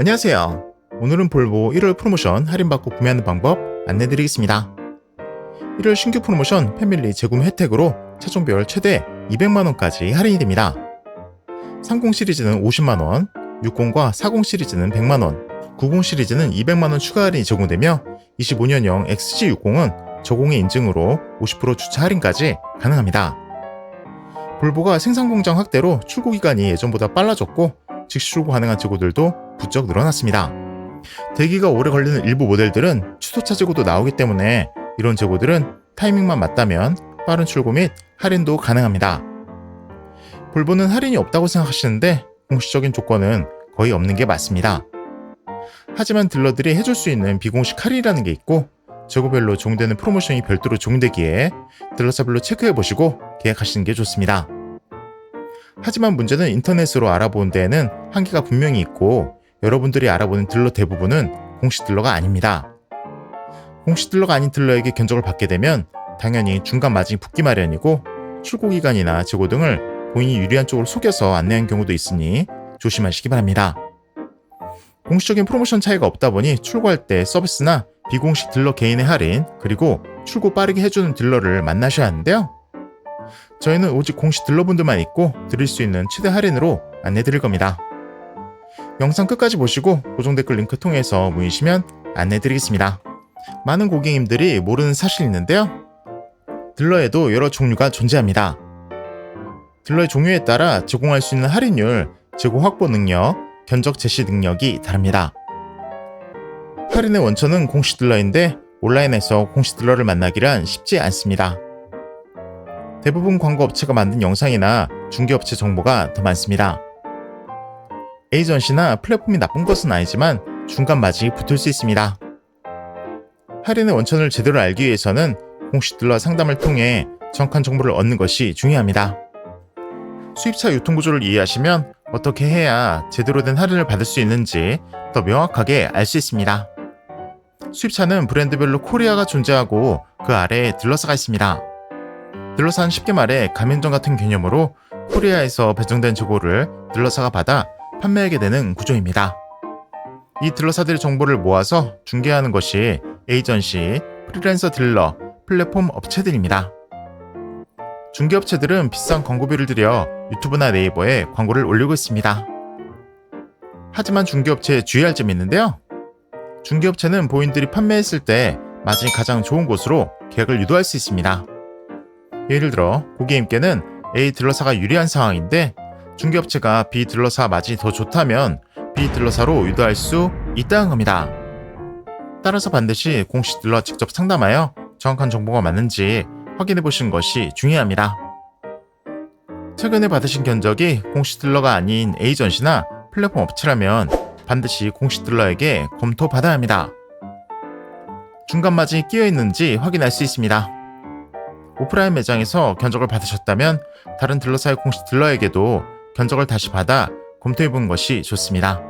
안녕하세요. 오늘은 볼보 1월 프로모션 할인받고 구매하는 방법 안내드리겠습니다. 1월 신규 프로모션 패밀리 재구매 혜택으로 차종별 최대 200만원까지 할인이 됩니다. 30 시리즈는 50만원, 60과 40 시리즈는 100만원, 90 시리즈는 200만원 추가 할인이 적용되며 25년형 XC60은 저공해 인증으로 50% 주차 할인까지 가능합니다. 볼보가 생산 공장 확대로 출고 기간이 예전보다 빨라졌고 출고 가능한 재고들도 부쩍 늘어났습니다. 대기가 오래 걸리는 일부 모델들은 추도차 재고도 나오기 때문에 이런 재고들은 타이밍만 맞다면 빠른 출고 및 할인도 가능합니다. 볼보는 할인이 없다고 생각하시는데 공식적인 조건은 거의 없는 게 맞습니다. 하지만 딜러들이 해줄 수 있는 비공식 할인이라는 게 있고 재고별로 적용되는 프로모션이 별도로 적용되기에 딜러사별로 체크해 보시고 계약하시는 게 좋습니다. 하지만 문제는 인터넷으로 알아본 데에는 한계가 분명히 있고 여러분들이 알아보는 딜러 대부분은 공식 딜러가 아닙니다. 공식 딜러가 아닌 딜러에게 견적을 받게 되면 당연히 중간 마진이 붙기 마련이고 출고 기간이나 재고 등을 본인이 유리한 쪽으로 속여서 안내한 경우도 있으니 조심하시기 바랍니다. 공식적인 프로모션 차이가 없다 보니 출고할 때 서비스나 비공식 딜러 개인의 할인 그리고 출고 빠르게 해주는 딜러를 만나셔야 하는데요. 저희는 오직 공식 딜러분들만 있고 드릴 수 있는 최대 할인으로 안내 드릴 겁니다. 영상 끝까지 보시고 고정 댓글 링크 통해서 문의시면 안내 드리겠습니다. 많은 고객님들이 모르는 사실이 있는데요. 딜러에도 여러 종류가 존재합니다. 딜러의 종류에 따라 제공할 수 있는 할인율, 재고 확보 능력, 견적 제시 능력이 다릅니다. 할인의 원천은 공식 딜러인데 온라인에서 공식 딜러를 만나기란 쉽지 않습니다. 대부분 광고 업체가 만든 영상이나 중개업체 정보가 더 많습니다. 에이전시나 플랫폼이 나쁜 것은 아니지만 중간 마진이 붙을 수 있습니다. 할인의 원천을 제대로 알기 위해서는 공식 딜러 상담을 통해 정확한 정보를 얻는 것이 중요합니다. 수입차 유통 구조를 이해하시면 어떻게 해야 제대로 된 할인을 받을 수 있는지 더 명확하게 알 수 있습니다. 수입차는 브랜드별로 코리아가 존재하고 그 아래에 딜러사가 있습니다. 딜러사는 쉽게 말해 가맹점 같은 개념으로 코리아에서 배정된 재고를 딜러사가 받아 판매하게 되는 구조입니다. 이 딜러사들의 정보를 모아서 중개하는 것이 에이전시, 프리랜서 딜러, 플랫폼 업체들입니다. 중개업체들은 비싼 광고비를 들여 유튜브나 네이버에 광고를 올리고 있습니다. 하지만 중개업체에 주의할 점이 있는데요. 중개업체는 본인들이 판매했을 때 마진이 가장 좋은 곳으로 계약을 유도할 수 있습니다. 예를 들어 고객님께는 A 딜러사가 유리한 상황인데 중개업체가 B 딜러사 마진이 더 좋다면 B 딜러사로 유도할 수 있다는 겁니다. 따라서 반드시 공식 딜러 직접 상담하여 정확한 정보가 맞는지 확인해 보시는 것이 중요합니다. 최근에 받으신 견적이 공식 딜러가 아닌 에이전시나 플랫폼 업체라면 반드시 공식 딜러에게 검토받아야 합니다. 중간 마진이 끼어 있는지 확인할 수 있습니다. 오프라인 매장에서 견적을 받으셨다면 다른 딜러사의 공식 딜러에게도 견적을 다시 받아 검토해 본 것이 좋습니다.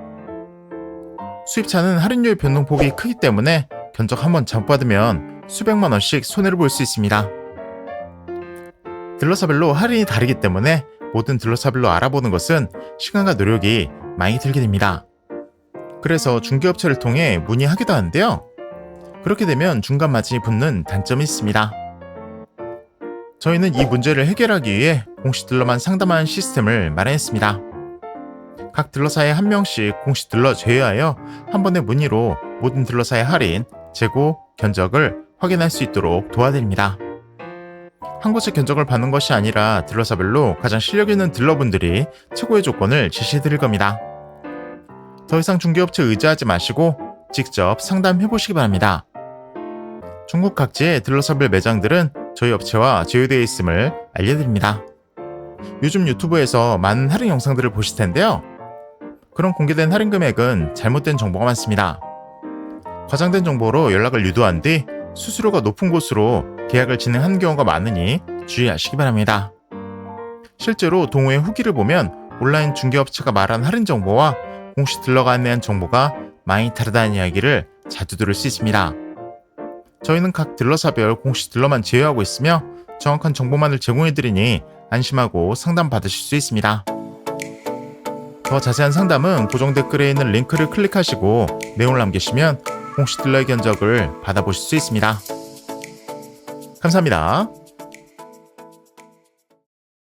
수입차는 할인율 변동폭이 크기 때문에 견적 한 번 잘못 받으면 수백만 원씩 손해를 볼 수 있습니다. 딜러사별로 할인이 다르기 때문에 모든 딜러사별로 알아보는 것은 시간과 노력이 많이 들게 됩니다. 그래서 중개업체를 통해 문의하기도 하는데요. 그렇게 되면 중간 마진이 붙는 단점이 있습니다. 저희는 이 문제를 해결하기 위해 공식 딜러만 상담하는 시스템을 마련했습니다. 각 딜러사에 한 명씩 공식 딜러 제외하여 한 번의 문의로 모든 딜러사의 할인, 재고, 견적을 확인할 수 있도록 도와드립니다. 한 곳에 견적을 받는 것이 아니라 딜러사별로 가장 실력 있는 딜러분들이 최고의 조건을 제시해 드릴 겁니다. 더 이상 중개업체 의지하지 마시고 직접 상담해 보시기 바랍니다. 중국 각지의 딜러사별 매장들은 저희 업체와 제휴되어 있음을 알려드립니다. 요즘 유튜브에서 많은 할인 영상들을 보실 텐데요. 그런 공개된 할인 금액은 잘못된 정보가 많습니다. 과장된 정보로 연락을 유도한 뒤 수수료가 높은 곳으로 계약을 진행하는 경우가 많으니 주의하시기 바랍니다. 실제로 동호회 후기를 보면 온라인 중개업체가 말한 할인 정보와 공식 딜러가 안내한 정보가 많이 다르다는 이야기를 자주 들을 수 있습니다. 저희는 각 딜러사별 공식 딜러만 제휴하고 있으며 정확한 정보만을 제공해드리니 안심하고 상담 받으실 수 있습니다. 더 자세한 상담은 고정 댓글에 있는 링크를 클릭하시고 내용을 남기시면 홍시 딜러의 견적을 받아보실 수 있습니다. 감사합니다.